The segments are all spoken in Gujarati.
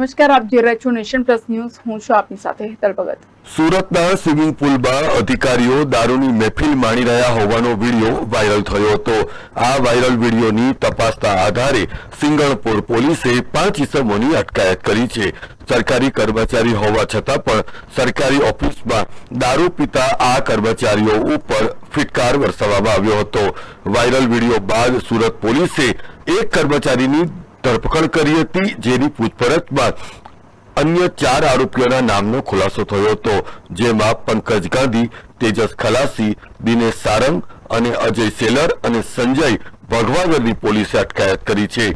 નમસ્કાર, આપ જોઈ રહ્યા છો નેશન પ્લસ ન્યૂઝ. હું છું આપની સાથે હેતલ ભગત. સુરતના સ્વિમિંગ પુલમાં અધિકારીઓ દારૂની મહેફિલ માણી રહ્યા હોવાનો વીડિયો વાયરલ થયો હતો. આ વાયરલ વિડીયોની તપાસના આધારે સિંગણપુર પોલીસે પાંચ ઇસમોની અટકાયત કરી છે. સરકારી કર્મચારી હોવા છતાં પણ સરકારી ઓફિસમાં દારૂ પીતા આ કર્મચારીઓ ઉપર ફિટકાર વરસાવવામાં આવ્યો હતો. વાયરલ વીડિયો બાદ સુરત પોલીસે એક કર્મચારીની ધરપકડ કરી હતી, જેની પૂછપરછ બાદ અન્ય ચાર આરોપીઓના નામનો ખુલાસો થયો હતો, જેમાં પંકજ ગાંધી, તેજસ ખલાસી, દિનેશ સારંગ અને અજય સેલર અને સંજય ભગવાગરની પોલીસે અટકાયત કરી છે.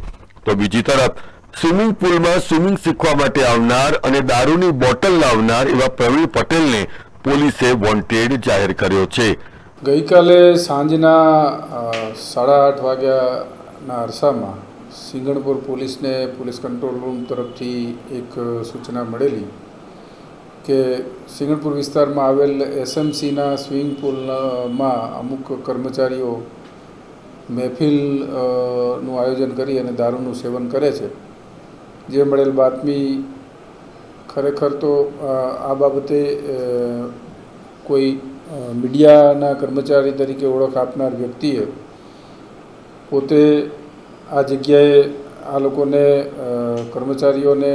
તો બીજી તરફ, સ્વિમિંગ પુલમાં સ્વિમિંગ શીખવા માટે આવનાર અને દારૂની બોટલ લાવનાર એવા પ્રવીણ પટેલને પોલીસે વોન્ટેડ જાહેર કર્યો છે. ગઈકાલે સાંજના સાડા આઠ વાગ્યાના અરસામાં સિંગણપુર પોલીસને પોલીસ કંટ્રોલ રૂમ તરફથી એક સૂચના મળેલી કે સિંગણપુર વિસ્તારમાં આવેલ એસએમસીના સ્વિમિંગ પુલમાં અમુક કર્મચારીઓ મહેફિલનું આયોજન કરી અને દારૂનું સેવન કરે છે. જે મળેલ બાતમી ખરેખર તો આ બાબતે કોઈ મીડિયાના કર્મચારી તરીકે ઓળખ આપનાર વ્યક્તિએ પોતે આ જગ્યાએ આ લોકોને કર્મચારીઓને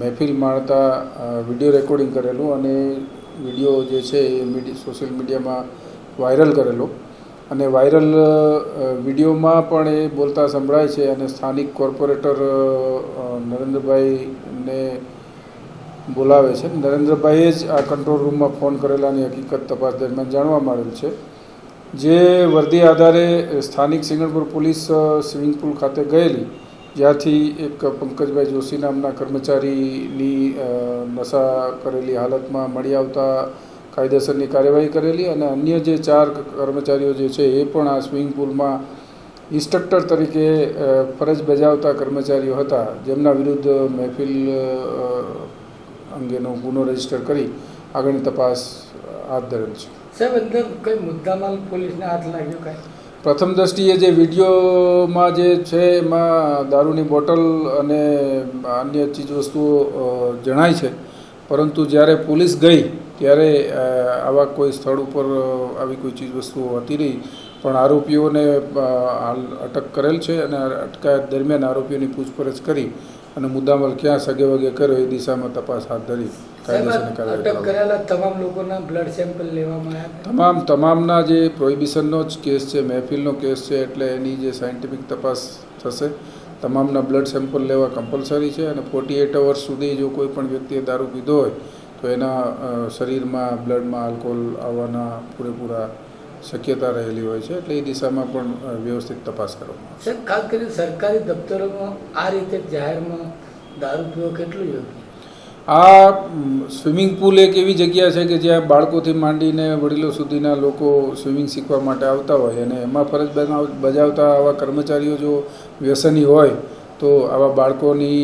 મહેફિલ માણતા વીડિયો રેકોર્ડિંગ કરેલું અને વીડિયો જે છે એ સોશિયલ મીડિયામાં વાયરલ કરેલો. અને વાયરલ વિડીયોમાં પણ એ બોલતા સંભળાય છે અને સ્થાનિક કોર્પોરેટર નરેન્દ્રભાઈને બોલાવે છે. નરેન્દ્રભાઈએ જ આ કંટ્રોલ રૂમમાં ફોન કરેલાની હકીકત તપાસ દરમિયાન જાણવા મળેલ છે. જે વર્દી આધારે સ્થાનિક સિંગણપુર પોલીસ સ્વિમિંગ પુલ ખાતે ગયેલી, જ્યાંથી એક પંકજભાઈ જોશી નામના કર્મચારીની નશા કરેલી હાલતમાં મળી આવતા કાયદેસરની કાર્યવાહી કરેલી અને અન્ય જે ચાર કર્મચારીઓ જે છે એ પણ આ સ્વિમિંગ પુલમાં ઇન્સ્ટ્રક્ટર તરીકે ફરજ બજાવતા કર્મચારીઓ હતા, જેમના વિરુદ્ધ મહેફિલ અંગેનો ગુનો રજિસ્ટર કરી આગળની તપાસ હાથ ધરેલ છે. સાહેબ અંદર કઈ પોલીસને હાથ લાગ્યો કાંઈ? પ્રથમ દ્રષ્ટિએ જે વિડીયોમાં જે છે એમાં દારૂની બોટલ અને અન્ય ચીજવસ્તુઓ વસ્તુઓ જણાય છે. પરંતુ જ્યારે પોલીસ ગઈ ત્યારે આવા કોઈ સ્થળ ઉપર આવી કોઈ ચીજવસ્તુઓ હતી નહીં પણ આરોપીઓને હાલ અટક કરેલ છે અને અટકાયત દરમિયાન આરોપીઓની પૂછપરછ કરી અને મુદ્દામાલ ક્યાં સગે વગે કર્યો એ દિશામાં તપાસ હાથ ધરી. તમામ તમામના જે પ્રોહિબિશનનો જ કેસ છે મહેફિલનો કેસ છે એટલે એની જે સાયન્ટિફિક તપાસ થશે તમામના બ્લડ સેમ્પલ લેવા કમ્પલસરી છે અને ફોર્ટી એટ અવર્સ સુધી જો કોઈ પણ વ્યક્તિએ દારૂ પીધો હોય તો એના શરીરમાં બ્લડમાં આલ્કોહોલ આવવાના પૂરેપૂરા શક્યતા રહેલી હોય છે એટલે એ દિશામાં પણ વ્યવસ્થિત તપાસ કરવામાં આવશે. ખાસ કરીને સરકારી દફતરોમાં આ રીતે જાહેરમાં દારૂ પીવો કેટલું યોગ્ય આ સ્વિમિંગ પુલ એક એવી જગ્યા છે કે જ્યાં બાળકોથી માંડીને વડીલો સુધીના લોકો સ્વિમિંગ શીખવા માટે આવતા હોય અને એમાં ફરજ બજાવતા આવા કર્મચારીઓ જો વ્યસની હોય તો આવા બાળકોની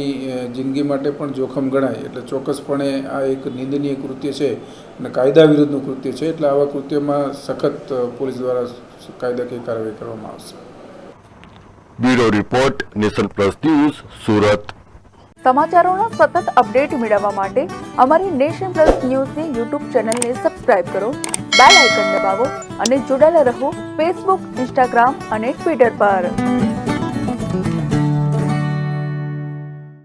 જિંદગી માટે પણ જોખમ ગણાય. એટલે ચોક્કસપણે આ એક નિંદનીય કૃત્ય છે અને કાયદા વિરુદ્ધનું કૃત્ય છે. એટલે આવા કૃત્યમાં સખત પોલીસ દ્વારા કાયદાકીય કાર્યવાહી કરવામાં આવશે. Bureau report Nation Plus news Surat. સમાચારોના સતત અપડેટ મેળવવા માટે અમારી નેશન પ્લસ ન્યૂઝની યુટ્યુબ ચેનલને સબસ્ક્રાઇબ કરો બેલ આઇકન દબાવો અને જોડાયેલા રહો ફેસબુક ઇન્સ્ટાગ્રામ અને ટ્વિટર પર.